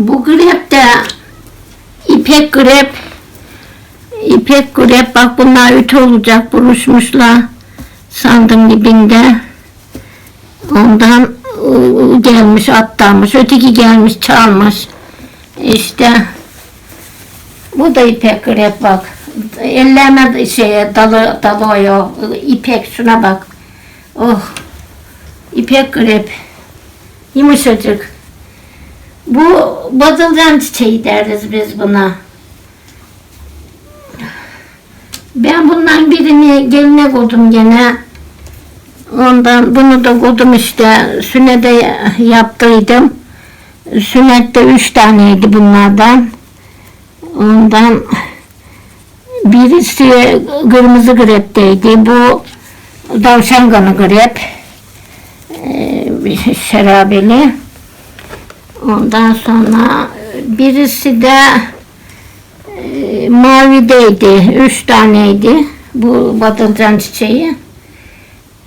Bu grep de ipek grep. İpek grep bak bunlar ütü olacak buluşmuşlar sandım dibinde. Ondan gelmiş atlamış. Öteki gelmiş çalmış. İşte bu da ipek grep bak. Ellerine şeye dalı dalıyor. İpek şuna bak. Oh. İpek grep. Yumuşacık. Bu badılcan çiçeği deriz biz buna. Ben bundan birini geline koydum gene. Ondan bunu da koydum işte sünnete yaptıydım. Sünnette üç taneydi bunlardan. Ondan birisi kırmızı grepteydi. Bu tavşan kanı grep. Ee, bir şarabeli. Ondan sonra birisi de e, mavideydi. Üç taneydi. Bu batılcan çiçeği.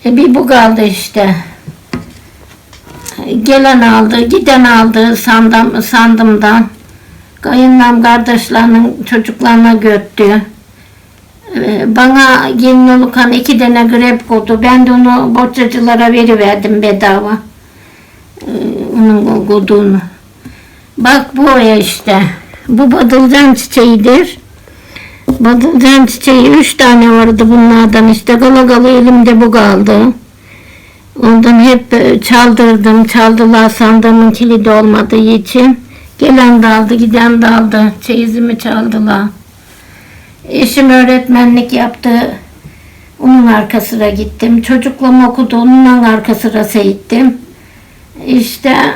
E, bir bu kaldı işte. Gelen aldı, giden aldı sandım, sandımdan. Kayınlam kardeşlerinin çocuklarına götürdü. E, Bana gelin olukan iki tane grep koydu. Ben de onu bohçacılara veriverdim bedava. E, Onun koyduğunu. Bak bu ya işte. Bu badılcan çiçeğidir. Badılcan çiçeği üç tane vardı bunlardan işte gala gala elimde bu kaldı. Ondan hep e, çaldırdım. Çaldılar sandığımın kilidi olmadığı için. Gelen de aldı, giden de aldı. Çeyizimi çaldılar. Eşim öğretmenlik yaptı. Onun arkasına gittim. Çocukluğum okudu. Onun arkasına seyittim. İşte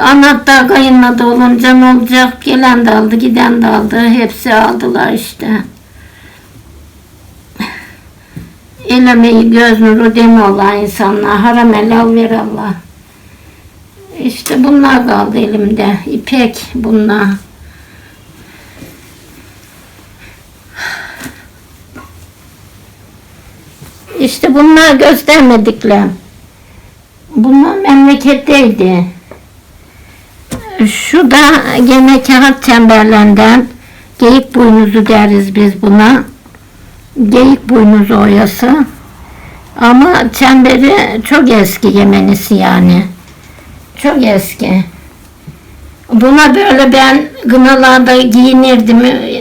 Anahtar kayınladı olunca ne olacak? Gelen de aldı, giden de aldı. Hepsi aldılar işte. El emeği göz nuru demi olan insanlar. Haram helal ver Allah. İşte bunlar kaldı elimde. İpek bunlar. İşte bunlar göstermedikler. Bunlar memleketteydi. Şu da gene kağıt çemberlerinden geyik boynuzu deriz biz buna. Geyik boynuzu oyası. Ama çemberi çok eski Yemenisi yani. Çok eski. Buna böyle ben gınalarda giyinirdim.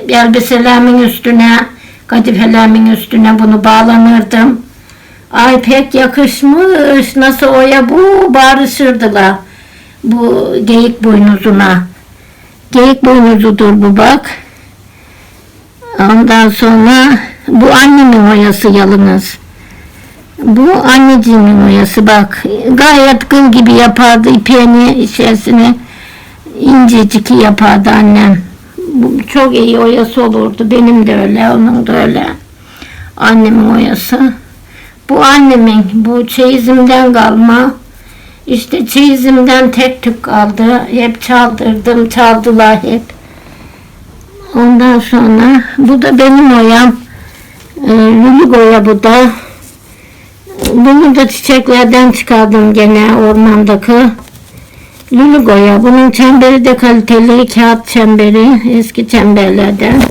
Elbiselerimin üstüne, kadifelerimin üstüne bunu bağlanırdım. Ay pek yakışmış. Nasıl oya bu bağırışırdılar bu geyik boynuzuna. Geyik boynuzudur bu bak. Ondan sonra bu annemin oyası yalınız. Bu anneciğimin oyası bak. Gayet kıl gibi yapardı ipeğini içerisine incecik yapardı annem. Bu çok iyi oyası olurdu. Benim de öyle, onun da öyle. Annemin oyası. Bu annemin, bu çeyizimden kalma. İşte çeyizimden tek tük kaldı. Hep çaldırdım, çaldılar hep. Ondan sonra bu da benim oyam. Ee, Lülük oya bu da. Bunu da çiçeklerden çıkardım gene ormandaki. Lülük oya. Bunun çemberi de kaliteli kağıt çemberi. Eski çemberlerden.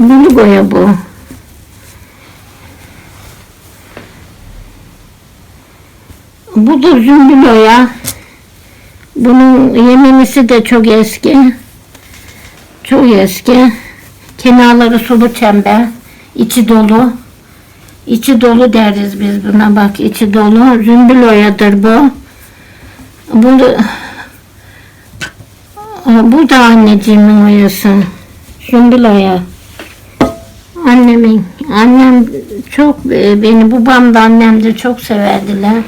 Lülük oya bu. Bu da zümbül oya. Bunun yemenisi de çok eski. Çok eski. Kenarları sulu çember. içi dolu. İçi dolu deriz biz buna bak içi dolu. Zümbül oyadır bu. Bunu bu da anneciğimin oyası. Zümbül oya. Annemin. Annem çok e, beni babam da annem de çok severdiler.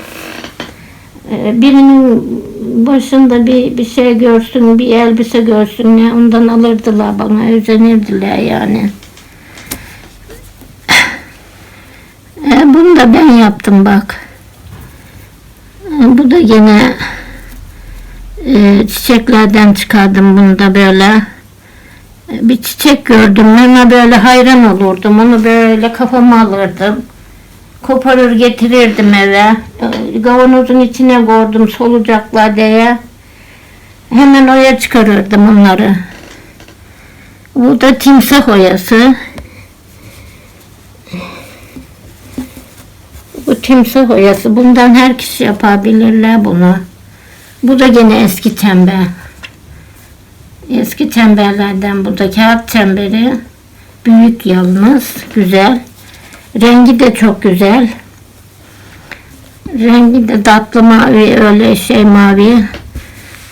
E, Birinin başında bir bir şey görsün, bir elbise görsün ya ondan alırdılar bana, özenirdiler yani. E, bunu da ben yaptım bak. E, bu da gene e, çiçeklerden çıkardım bunu da böyle. E, Bir çiçek gördüm, ona böyle hayran olurdum, onu böyle kafama alırdım. Koparır getirirdim eve. Kavanozun içine koydum solucaklar diye. Hemen oya çıkarırdım onları. Bu da timsah oyası. Bu timsah oyası. Bundan her kişi yapabilirler bunu. Bu da gene eski tembel. Eski tembellerden bu da kağıt tembeli. Büyük yalnız. Güzel. Rengi de çok güzel. Rengi de tatlı mavi öyle şey mavi.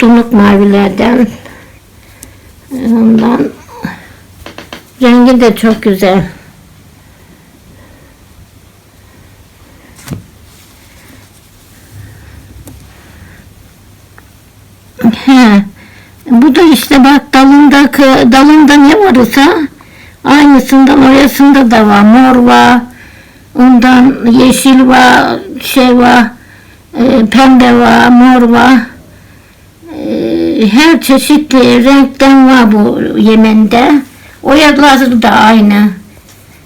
Donuk mavilerden. Ondan rengi de çok güzel. He. Bu da işte bak dalında dalında ne varsa oyasında da var. Mor var. Ondan yeşil var, şey var, e, pembe var, mor var. E, her çeşitli renkten var bu Yemen'de. Oyaları da aynı.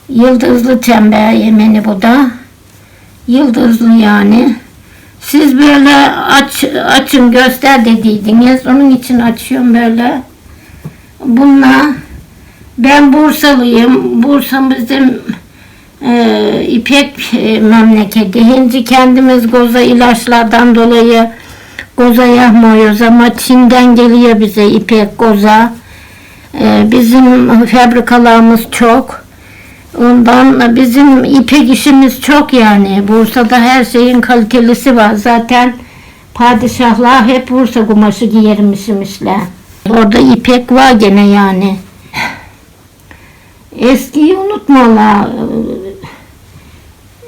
Yıldızlı tembel Yemeni bu da. Yıldızlı yani. Siz böyle aç, açın göster dediydiniz. Onun için açıyorum böyle. Bununla ben Bursalıyım. Bursa bizim e, İpek e, memleketi. Hindi kendimiz goza ilaçlardan dolayı goza yapmıyoruz ama Çin'den geliyor bize İpek goza. E, bizim fabrikalarımız çok. Ondan bizim ipek işimiz çok yani. Bursa'da her şeyin kalitelisi var. Zaten padişahlar hep Bursa kumaşı giyermişmişler. Orada ipek var gene yani. Eskiyi unutmalar.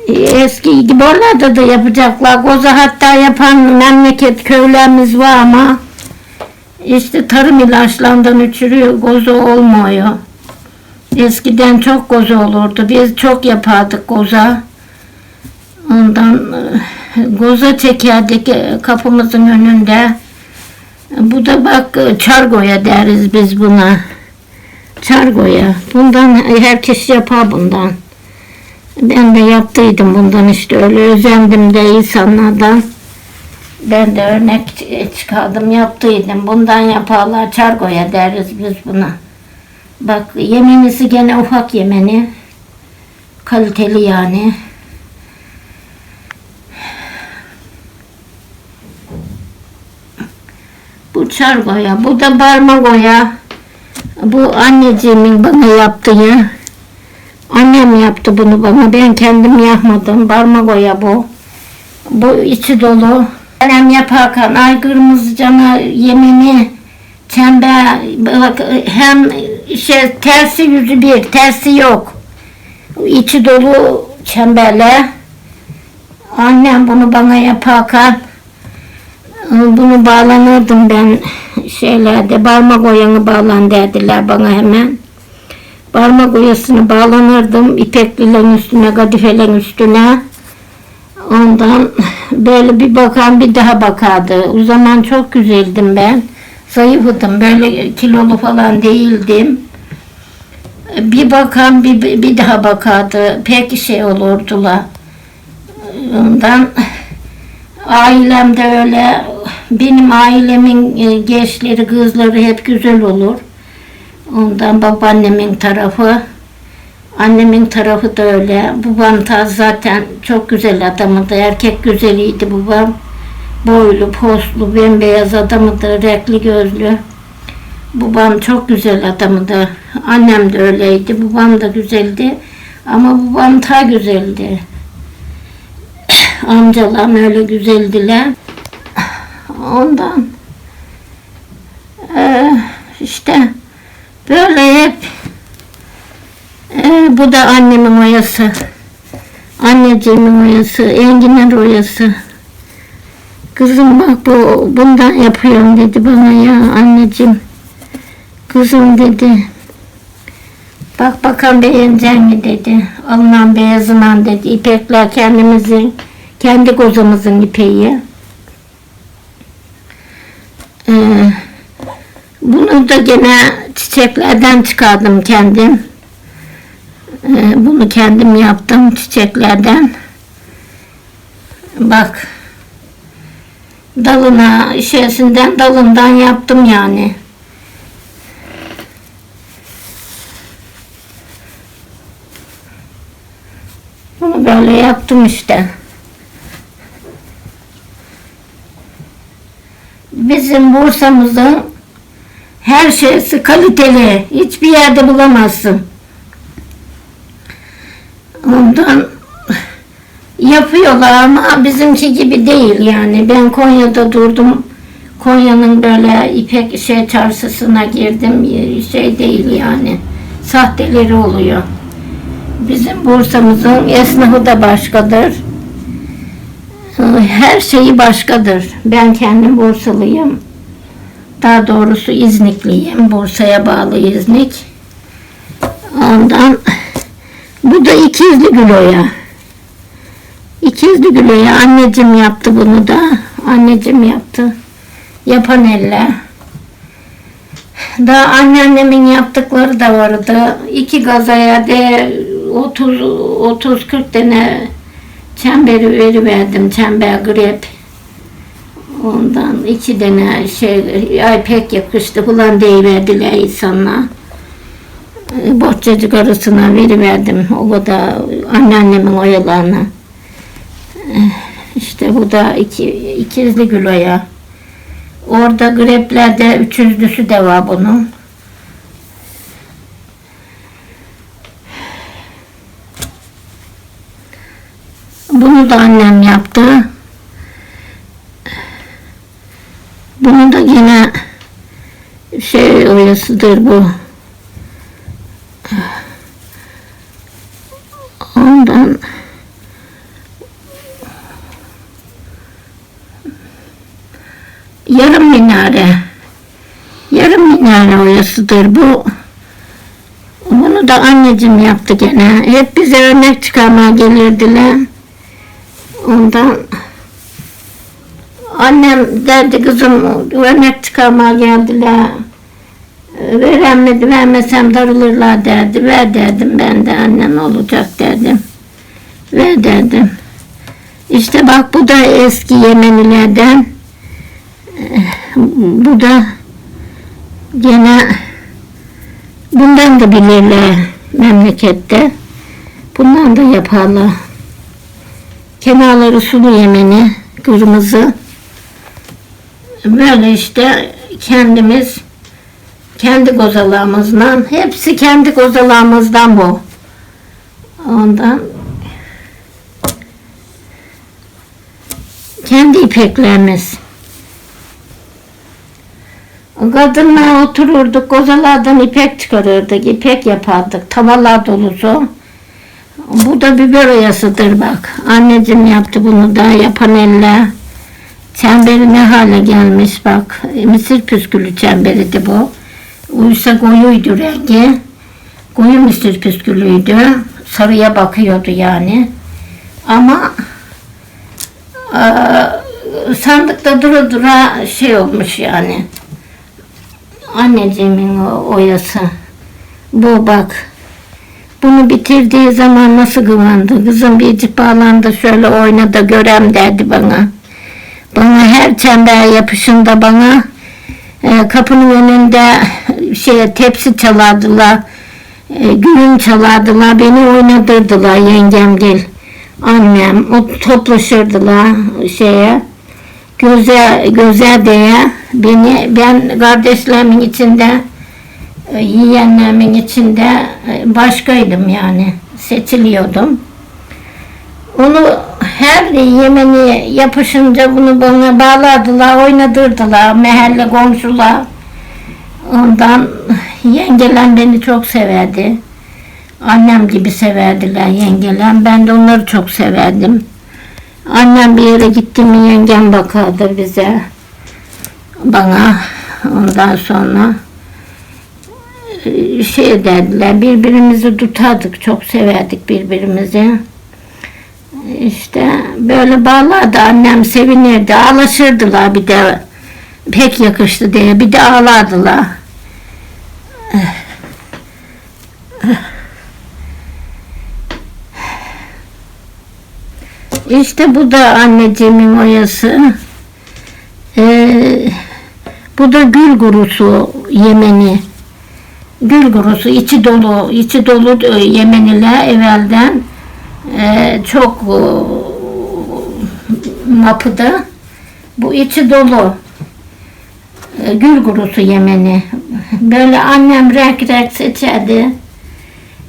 Eski gibi oralarda da yapacaklar. Koza hatta yapan memleket köylerimiz var ama işte tarım ilaçlarından uçuruyor. Koza olmuyor. Eskiden çok koza olurdu. Biz çok yapardık koza. Ondan e, goza çekerdik e, kapımızın önünde. Bu da bak e, çargoya deriz biz buna. Çargoya. Bundan herkes yapar bundan. Ben de yaptıydım bundan işte öyle özendim de insanlardan. Ben de örnek çıkardım yaptıydım. Bundan yaparlar çargoya deriz biz buna. Bak yemenisi gene ufak yemeni. Kaliteli yani. Bu çargoya, bu da barmagoya. Bu anneciğimin bana yaptığı. Annem yaptı bunu bana. Ben kendim yapmadım. Barmagoya bu. Bu içi dolu. Annem yaparken ay kırmızı cana yemeni çember bak hem şey tersi yüzü bir tersi yok. İçi dolu çemberle. Annem bunu bana yaparken bunu bağlanırdım ben şeylerde parmak oyanı bağlan derdiler bana hemen. Parmak oyasını bağlanırdım ipeklilerin üstüne, kadifelerin üstüne. Ondan böyle bir bakan bir daha bakardı. O zaman çok güzeldim ben. Zayıfıdım. Böyle kilolu falan değildim. Bir bakan bir, bir daha bakardı. Pek şey olurdular. Ondan ailem de öyle. Benim ailemin e, gençleri, kızları hep güzel olur. Ondan babaannemin tarafı, annemin tarafı da öyle. Babam da zaten çok güzel adamıydı. Erkek güzeliydi babam. Boylu, poslu, bembeyaz adamıydı, renkli gözlü. Babam çok güzel adamıydı. Annem de öyleydi. Babam da güzeldi. Ama babam daha güzeldi. Amcalarım öyle güzeldiler. Ondan eee, işte böyle hep eee, bu da annemin oyası. Anneciğimin oyası, Engin'in oyası. Kızım bak bu bundan yapıyorum dedi bana ya anneciğim. Kızım dedi. Bak bakalım beğenecek mi dedi. Alınan beyazından dedi. İpekler kendimizin, kendi kozamızın ipeği. Ee, bunu da gene çiçeklerden çıkardım kendim. Ee, bunu kendim yaptım çiçeklerden. Bak. dalına şeysinden dalından yaptım yani. Bunu böyle yaptım işte. Bizim Bursa'mızın her şeysi kaliteli. Hiçbir yerde bulamazsın. Ondan yapıyorlar ama bizimki gibi değil yani. Ben Konya'da durdum. Konya'nın böyle ipek şey çarşısına girdim. Şey değil yani. Sahteleri oluyor. Bizim Bursa'mızın esnafı da başkadır. Her şeyi başkadır. Ben kendim Bursalıyım. Daha doğrusu İznikliyim. Bursa'ya bağlı İznik. Ondan bu da ikizli güloya. İkizli güloya anneciğim yaptı bunu da. Anneciğim yaptı. Yapan elle. Daha anneannemin yaptıkları da vardı. İki gazaya de 30 30 40 tane çemberi veriverdim. Çember grep. Ondan iki tane şey ay pek yakıştı falan deyiverdiler insanlar. E, Bohçacık arasına veriverdim. O da anneannemin oyalarına. E, İşte bu da iki, ikizli güloya. Orada greplerde üçüzlüsü de var bunun. Bunu da annem yaptı. Bunu da yine şey oyasıdır bu. Ondan yarım minare yarım minare oyasıdır bu. Bunu da anneciğim yaptı gene. Hep bize örnek çıkarmaya gelirdiler. Ondan annem derdi kızım örnek çıkarmaya geldiler. Veremedi, vermesem darılırlar derdi. Ver derdim ben de annen olacak derdim. Ver derdim. İşte bak bu da eski Yemenilerden. Bu da gene bundan da bilirler memlekette. Bundan da yaparlar. Kenarları sulu Yemeni, kırmızı. Böyle işte kendimiz kendi gozalarımızdan, hepsi kendi gozalarımızdan bu. Ondan kendi ipeklerimiz. Kadınla otururduk, gozalardan ipek çıkarırdık, ipek yapardık, tavalar dolusu. Bu da biber oyasıdır bak. Anneciğim yaptı bunu da yapan elle. Çemberi ne hale gelmiş bak. Mısır püskülü çemberiydi bu. Uysa koyuydu rengi. Koyu mısır püskülüydü. Sarıya bakıyordu yani. Ama eee, sandıkta dura dura şey olmuş yani. Anneciğimin o oyası. Bu bak. Bunu bitirdiği zaman nasıl kıvandı? Kızım bir bağlandı şöyle oyna da görem derdi bana. Bana her çember yapışında bana e, kapının önünde şey tepsi çalardılar. E, güğün çalardılar. Beni oynatırdılar yengemgil. Annem o toplaşırdılar şeye göze göze diye beni ben kardeşlerimin içinde e, yeğenlerimin içinde e, başkaydım yani seçiliyordum. Onu her yemeni yapışınca bunu bana bağladılar, oynadırdılar mahalle komşular. Ondan yengelem beni çok severdi. Annem gibi severdiler yengelem. Ben de onları çok severdim. Annem bir yere gitti mi yengem bakardı bize. Bana. Ondan sonra şey dediler birbirimizi tutardık çok severdik birbirimizi. İşte böyle bağlardı annem sevinirdi ağlaşırdılar bir de pek yakıştı diye bir de ağlardılar. İşte bu da anneciğimin oyası. Ee, bu da gül kurusu Yemeni. Gül kurusu içi dolu, içi dolu e, Yemeniler evvelden e, çok e, mapıda. Bu içi dolu. E, gül kurusu Yemeni. Böyle annem renk renk seçerdi.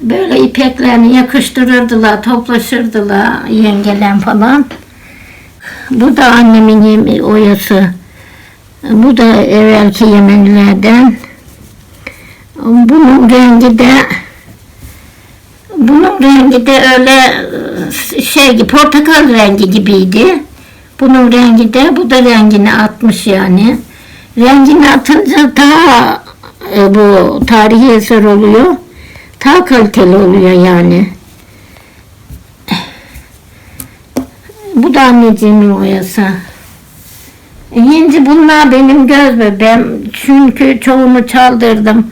Böyle ipeklerini yakıştırırdılar, toplaşırdılar yengelen falan. Bu da annemin oyası. Bu da evvelki Yemenilerden. Bunun rengi de bunun rengi de öyle e, şey gibi portakal rengi gibiydi. Bunun rengi de bu da rengini atmış yani. Rengini atınca daha e, bu tarihi eser oluyor. Daha kaliteli oluyor yani. Bu da anneciğimin oyası. Şimdi bunlar benim göz bebeğim. Çünkü çoğunu çaldırdım.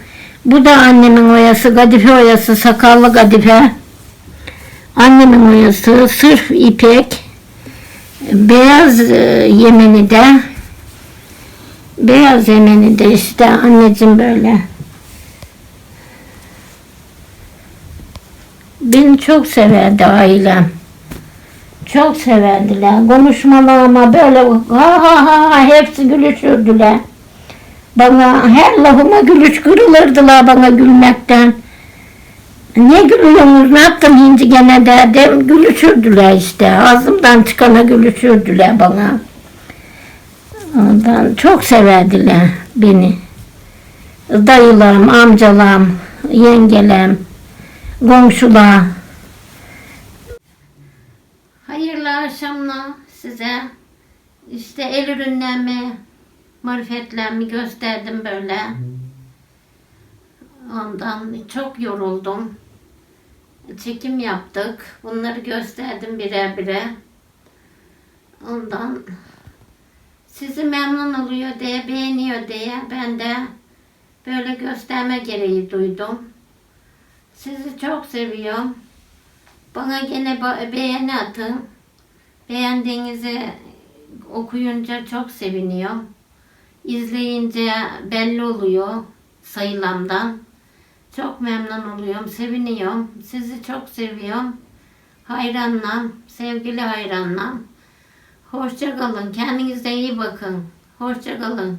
Bu da annemin oyası, kadife oyası, sakallı kadife. Annemin oyası, sırf ipek. Beyaz e, yemeni de. Beyaz yemeni de işte anneciğim böyle. Beni çok severdi ailem. Çok severdiler. Konuşmalarıma böyle ha ha ha hepsi gülüşürdüler. Bana her lafıma gülüş kırılırdılar bana gülmekten. Ne gülüyorsunuz ne yaptın hindi gene derdim. Gülüşürdüler işte. Ağzımdan çıkana gülüşürdüler bana. Ondan çok severdiler beni. Dayılarım, amcalarım, yengelem, komşular. Hayırlı akşamlar size. İşte el ürünlerimi, marifetlerimi gösterdim böyle. Ondan çok yoruldum. Çekim yaptık. Bunları gösterdim birer birer. Ondan sizi memnun oluyor diye, beğeniyor diye ben de böyle gösterme gereği duydum. Sizi çok seviyorum. Bana gene beğeni atın. Beğendiğinizi okuyunca çok seviniyorum. İzleyince belli oluyor sayılamdan. Çok memnun oluyorum, seviniyorum. Sizi çok seviyorum. Hayranlam, sevgili hayranlam. Hoşça kalın, kendinize iyi bakın. Hoşça kalın.